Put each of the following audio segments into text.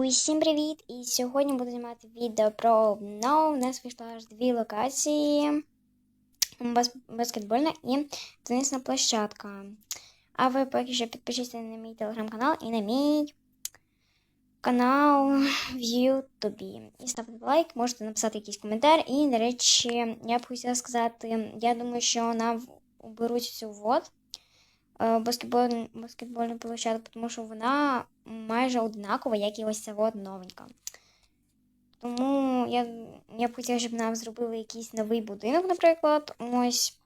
Усім привіт! І сьогодні буду знімати відео про обнов. У нас вийшло аж дві локації: бас- баскетбольна і тенісна площадка. А ви поки що підпишіться на мій телеграм-канал і на мій канал в Ютубі. І ставте лайк, можете написати якийсь коментар. І, до речі, я б хотіла сказати, я думаю, що нам уберуть цю вот е, баскетбольну, баскетбольну площадку, тому що вона майже однакова, як і ось ця от новенька. Тому я, я б хотіла, щоб нам зробили якийсь новий будинок, наприклад. Ось.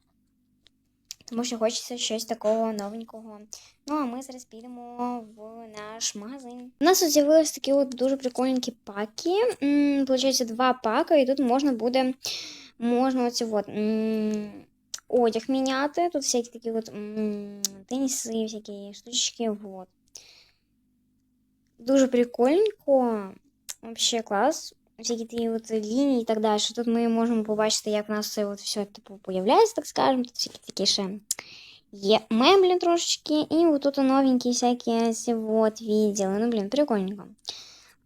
Тому що хочеться щось такого новенького. Ну, а ми зараз підемо в наш магазин. У нас тут з'явилися такі от дуже прикольненькі паки. Получається, два пака, і тут можна буде можна оці от, одяг міняти. Тут всякі такі от м, теніси, всякі штучки. Вот. Дуже прикольненько. Вообще клас. Всякі такі от лінії і так далі. Тут ми можемо побачити, як у нас це от все типу, появляється, так скажемо. Тут всякі такі ще є меблі трошечки. І от тут новенькі всякі ці от відділи. Ну, блін, прикольненько.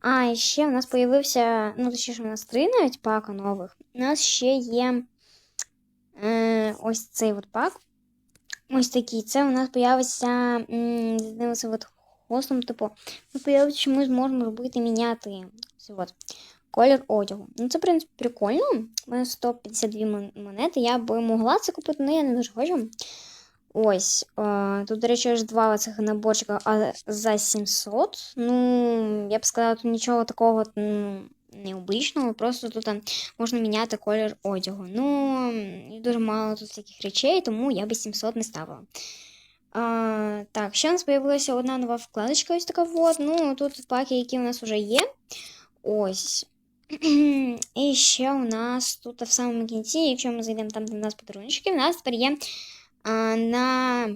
А, і ще у нас появився, ну, точніше, у нас три навіть пака нових. У нас ще є е, ось цей от пак. Ось такий. Це у нас появиться м, з одним оцим от хвостом, типу, ми появиться, що ми зможемо робити міняти от, колір одягу. Ну, це, в принципі, прикольно. У мене 152 мон- монети. Я би могла це купити, але я не дуже хочу. Ось. Е, тут, до речі, аж два цих наборчика за 700. Ну, я б сказала, тут нічого такого ну, необичного, просто тут можна міняти колір одягу. Ну, дуже мало тут таких речей, тому я би 700 не ставила. А, так, ще у нас з'явилася одна нова вкладочка, ось така вот. Ну, тут паки, які у нас вже є. Ось. І ще у нас тут в самому кінці, якщо ми зайдемо там, де нас подарунки, у нас тепер є а, на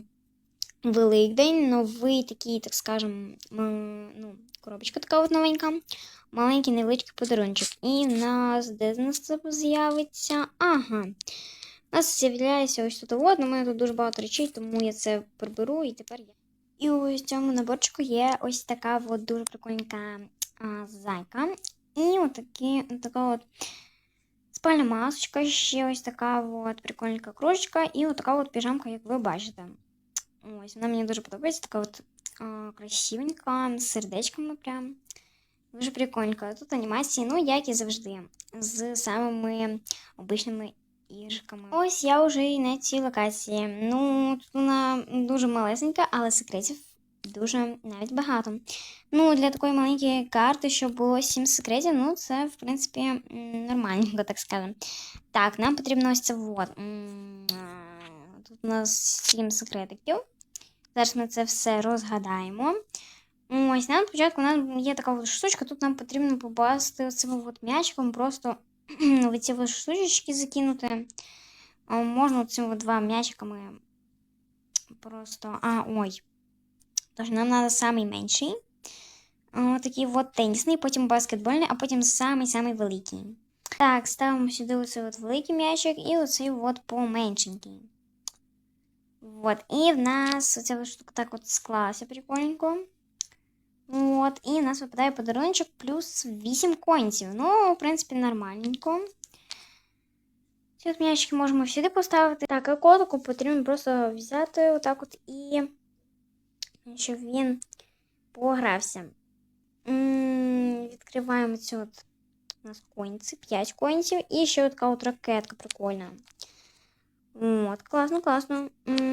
Великдень новий такий, так скажем, ну, коробочка така от новенька. Маленький невеличкий подарунчик. І в нас де з нас з'явиться? Ага. У нас з'являється ось тут от, у мене тут дуже багато речей, тому я це приберу і тепер я. І в цьому наборчику є ось така от дуже прикольненька а, зайка. І от такі, така от спальна масочка, ще ось така от прикольненька кружечка, і от така от піжамка, як ви бачите. Ось, вона мені дуже подобається, така от а, красивенька, з сердечками прям. Дуже прикольненько. Тут анімації, ну, як і завжди, з самими обичними іграшками. Ось я вже і на цій локації. Ну, тут вона дуже малесенька, але секретів дуже навіть багато. Ну, для такої маленької карти, щоб було 7 секретів, ну, це, в принципі, нормальненько, так скажемо. Так, нам потрібно ось це вот. Тут у нас 7 секретиків. Зараз ми це все розгадаємо. Ось, нам спочатку у нас є така от штучка, тут нам потрібно попасти оцим от м'ячиком, просто в ці от штучечки закинути. А, Можна цим два м'ячиками просто. А, ой. Тож нам треба самий менший. Такий от тенісний, потім баскетбольний, а потім самий-самий великий. Так, ставимо сюди оцей от великий м'ячик і оцей от поменшенький. Вот. І в нас оця штука так от склалася прикольненько. От, і нас випадає подарунок плюс 8 конців. Ну, в принципі, нормальненько. Ці от м'ячики можемо сюди поставити. Так, а котику потрібно просто взяти отак от і щоб він погрався. Відкриваємо цю от у нас конці, 5 конців. І ще така от ракетка прикольна. От, класно, класно.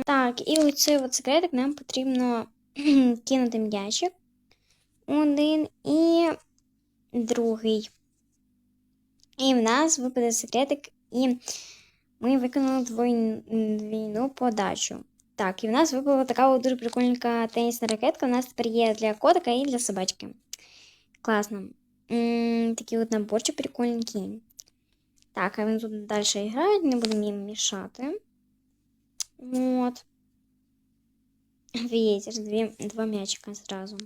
Так, і оцей от секретик нам потрібно кинути м'ячик. Один і другий. І в нас випаде секретик, і ми виконали двійну подачу. Так, і в нас випала така дуже прикольненька тенісна ракетка. У нас тепер є для котика і для собачки. Класно. М, Такий от наборчик прикольненький. Так, а він тут далі грає, не будемо їм мішати. От. Видите, два м'ячика зразу.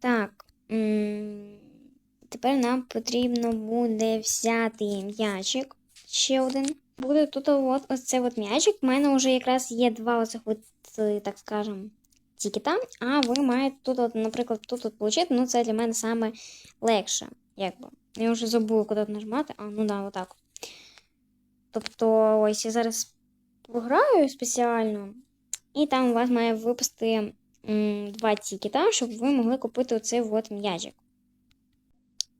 Так. Тепер нам потрібно буде взяти м'ячик. Ще один. Буде тут от ось цей от м'ячик. У мене вже якраз є два оцих от, е, так скажем, тікета, а ви маєте тут, от, наприклад, тут от отримати, ну це для мене саме легше. Якби. Я вже забула, куди нажимати. А, ну да, отак. Тобто, ось я зараз програю спеціально, і там у вас має випасти два тікета, щоб ви могли купити оцей от м'ячик.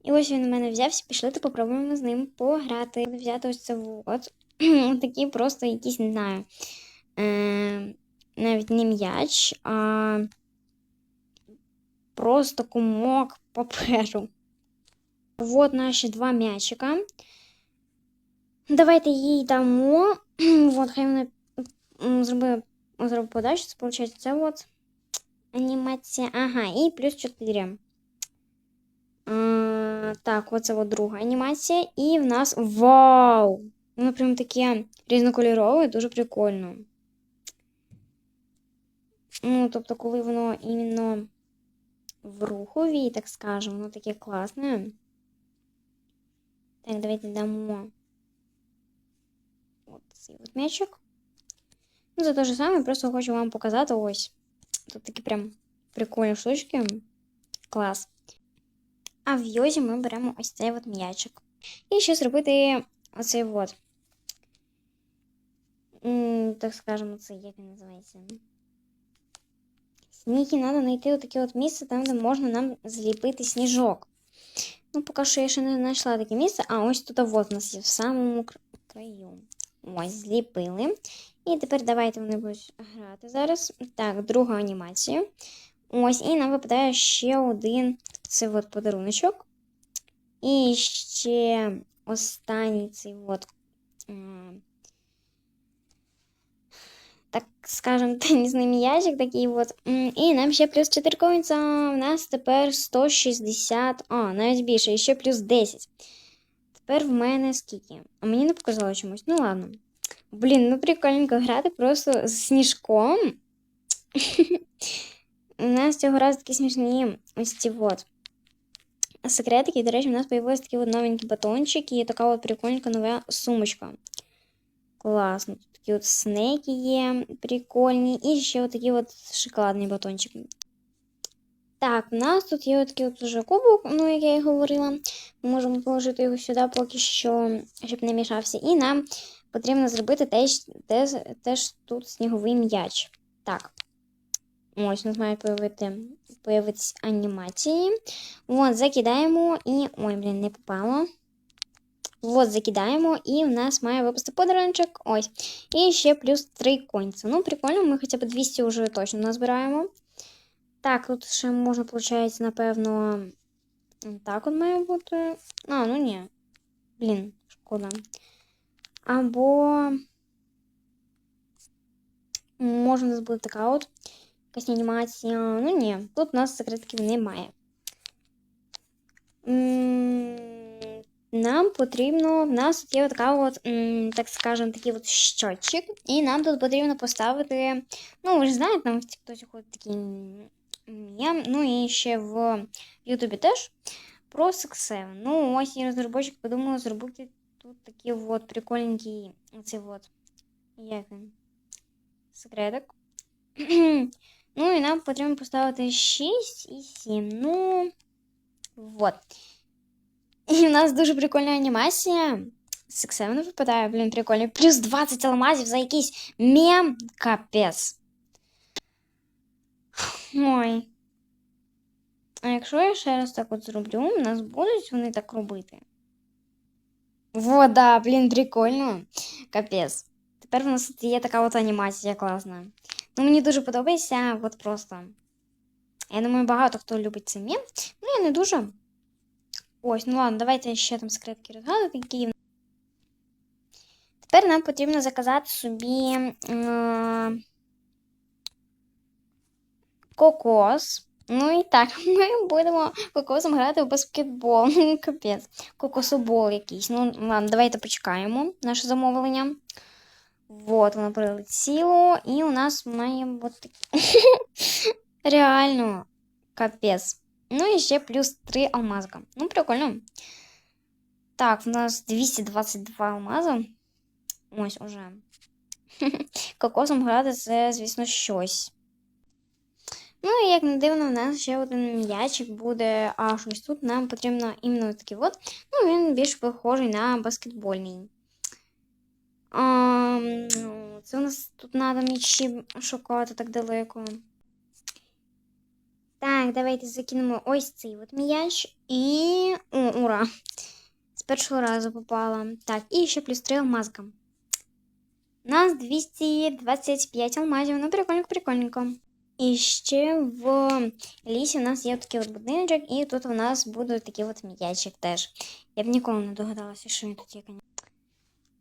І ось він у мене взявся, пішли та попробуємо з ним пограти. Взяти ось це от. Такі просто якісь, не знаю. Е, навіть не м'яч, а просто кумок паперу. Вот наші два м'ячика. Давайте їй дамо. Вот, хай вона зробить подачу. Це виходить це от анімація. Ага, і плюс 4. А, так, оце от друга анімація. І в нас вау! Воно прям таке різнокольорове, дуже прикольно. Ну, тобто, коли воно іменно в рухові, так скажемо, воно таке класне. Так, давайте дамо от цей от м'ячик. Ну, це те ж саме, просто хочу вам показати ось. Тут такі прям прикольні штучки. Клас. А в йозі ми беремо ось цей от м'ячик. І ще зробити оцей от. М, Так скажемо, це як він називається. Сніги треба знайти отаке от місце, там, де можна нам зліпити сніжок. Ну, поки що я ще не знайшла таке місце, а ось тут от у нас є в самому кр- краю. Ось, зліпили. І тепер давайте вони будуть грати зараз. Так, друга анімація. Ось, і нам випадає ще один цей от подаруночок. І ще останній цей от. Так скажем, тенісний м'ячик такий от. І нам ще плюс 4 коїнця. У нас тепер 160. А, навіть більше, ще плюс 10. Тепер в мене скільки? А мені не показало чомусь. Ну ладно. Блін, ну прикольненько грати просто з сніжком. У нас цього разу такі смішні ось ці от. Секретики, до речі, у нас появилися такі от новенькі батончики і така от прикольненька нова сумочка. Класно. Тут такі от снеки є прикольні. І ще от такі от шоколадні батончики. Так, у нас тут є такий от уже кубок, ну, як я і говорила. Ми можемо положити його сюди поки що, щоб не мішався. І нам потрібно зробити теж, теж, теж тут сніговий м'яч. Так. Ось у нас мають появити, появитись анімації. От, закидаємо і. Ой, блін, не попало. От, закидаємо, і в нас має випасти подарунок. Ось. І ще плюс 3 конця. Ну, прикольно, ми хоча б 200 вже точно назбираємо. Так, тут ще можна, виходить, напевно. Так от має бути. А, ну ні. Блін, шкода. Або. Може, у нас буде така от якась анімація. Ну ні, тут у нас секретків немає. Нам потрібно. В нас тут є така от, так скажемо, такий от щотчик. І нам тут потрібно поставити. Ну, ви ж знаєте, там Тіктоці ходить такий мем. Ну і ще в Ютубі теж. Про сексе. Ну, ось і розробочик подумав зробити тут такий от прикольненький. Оцей от. Як він? Секретик. Ну і нам потрібно поставити 6 і 7. Ну. Вот. І в нас дуже прикольна анімація. Сексевно випадає, блін, прикольно. Плюс 20 алмазів за якийсь мем. Капець. Ой. А якщо я ще раз так от зроблю, у нас будуть вони так робити. Во, да, блін, прикольно. Капець. Тепер в нас є така от анімація класна. Ну, мені дуже подобається, от просто. Я думаю, багато хто любить мем. Ну, я не дуже. Ось, ну ладно, давайте ще там секретки розгадувати, які. Тепер нам потрібно заказати собі е- кокос. Ну і так, ми будемо кокосом грати в баскетбол. Капець. Кокособол якийсь. Ну, ладно, давайте почекаємо наше замовлення. Вот, воно прилетіло, і у нас має бути Реально, капець. Ну і ще плюс 3 алмазка. Ну, прикольно. Так, в нас 222 алмаза. Ось уже. Кокосом грати це, звісно, щось. Ну і як не дивно, в нас ще один м'ячик буде аж ось тут. Нам потрібно іменно такий от. Ну, він більш похожий на баскетбольний. А, ну, це у нас тут треба м'ячі шукати так далеко. Так, давайте закинемо ось цей от м'яч і. О, ура! З першого разу попала. Так, і ще плюс 3 алмазка. У нас 225 алмазів. Ну, прикольненько, прикольненько. І ще в лісі у нас є такий от будиночок, і тут у нас буде такий от м'ячик теж. Я б ніколи не догадалася, що він тут є.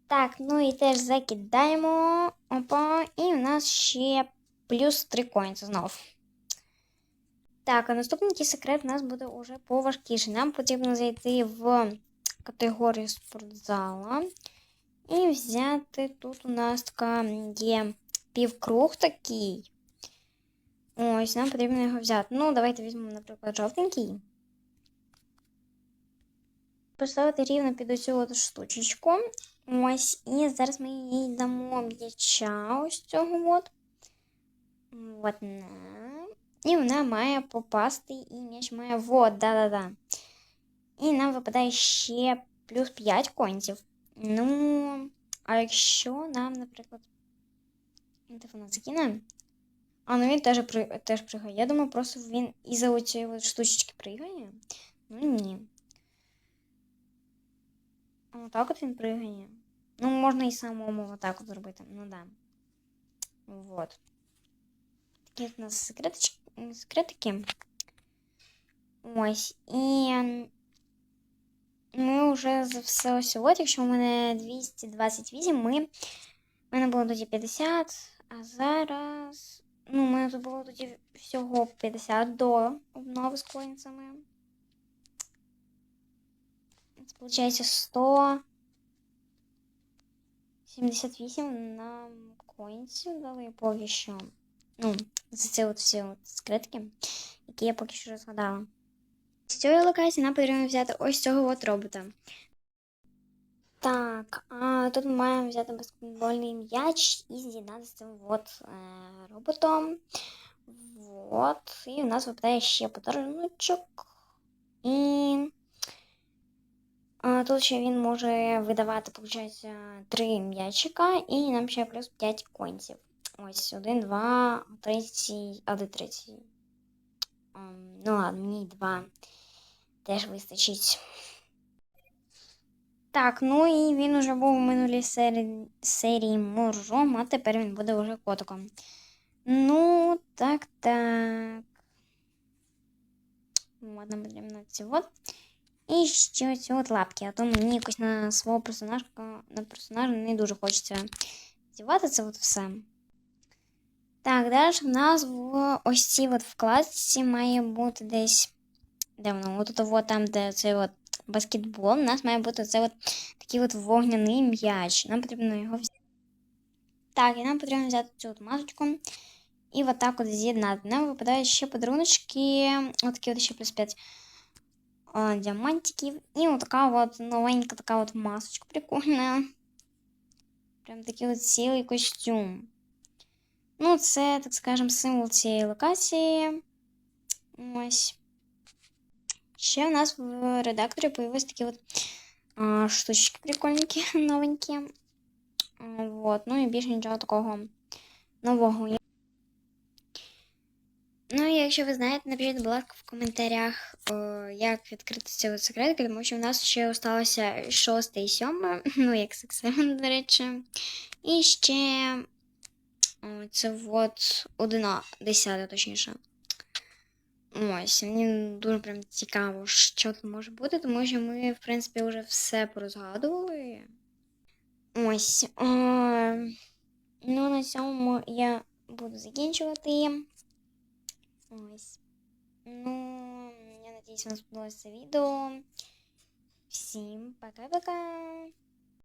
Так, ну і теж закидаємо. Опа, і у нас ще плюс 3 коїнці знов. Так, а наступний секрет у нас буде уже поважкіше. Нам потрібно зайти в категорію спортзала. І взяти тут у нас така є півкруг такий. Ось, нам потрібно його взяти. Ну, давайте візьмемо, наприклад, жовтенький. Поставити рівно під оцю от штучечку. Ось, і зараз ми їй дамо м'яча ось цього от. От. І вона має попасти, і м'яч має вот, да-да-да. І нам випадає ще плюс 5 конців. Ну, а якщо нам, наприклад, вона закине. А, ну він теж теж пригає. Я думаю, просто він із-за оцієї от штучечки пригає. Ну ні. А отак от він пригає. Ну, можна і самому отак от зробити. Ну да. Вот. Такі у нас секретички. секретики. Ось. І ми вже за все ось от, якщо у мене 228, ми. У мене було тоді 50, а зараз. Ну, у мене тут було тоді всього 50 до обнови з коїнцями. Це виходить 178 нам коїнців дали поки що. Ну, за ці от всі от скритки, які я поки що розгадала. З цієї локації нам потрібно взяти ось цього от робота. Так, а тут ми маємо взяти баскетбольний м'яч і з'єднати з цим от е, роботом. Вот. І у нас випадає ще подаруночок. І а, тут ще він може видавати, виходить, три м'ячика, і нам ще плюс 5 конців. Ось, один, два, третій, а де третій? Um, ну ладно, мені два теж вистачить. Так, ну і він уже був у минулій серії, серії моржом, а тепер він буде вже котиком. Ну, так, так. Ладно, потрібно ці от. І ще ці от лапки. А то мені якось на свого персонажа на персонажа не дуже хочеться здівати це от все. Так, далі в нас в ось цій от вкладці має бути десь. Де воно? От от там, де цей от баскетбол, у нас має бути цей от такий от вогняний м'яч. Нам потрібно його взяти. Так, і нам потрібно взяти цю от масочку. І от так от з'єднати. Нам випадають ще подаруночки. Ось такі от ще плюс 5 о, діамантиків. І от така от новенька така от масочка прикольна. Прям такий от цілий костюм. Ну, це, так скажем, символ цієї локації. Ось. Ще у нас в редакторі появились такі от а, штучки прикольненькі, новенькі. Вот. Ну і більше нічого такого нового. Ну, і якщо ви знаєте, напишіть, будь ласка, в коментарях, о, як відкрити цю секретку, тому що в нас ще залишилося 6 і 7, ну, як сексем, до речі. І ще о, це от 1, 10, точніше. Ось, мені дуже прям цікаво, що тут може бути, тому що ми, в принципі, вже все порозгадували. Ось. О, ну, на цьому я буду закінчувати. Ось. Ну, я надіюсь, вам сподобалося це відео. Всім пока-пока!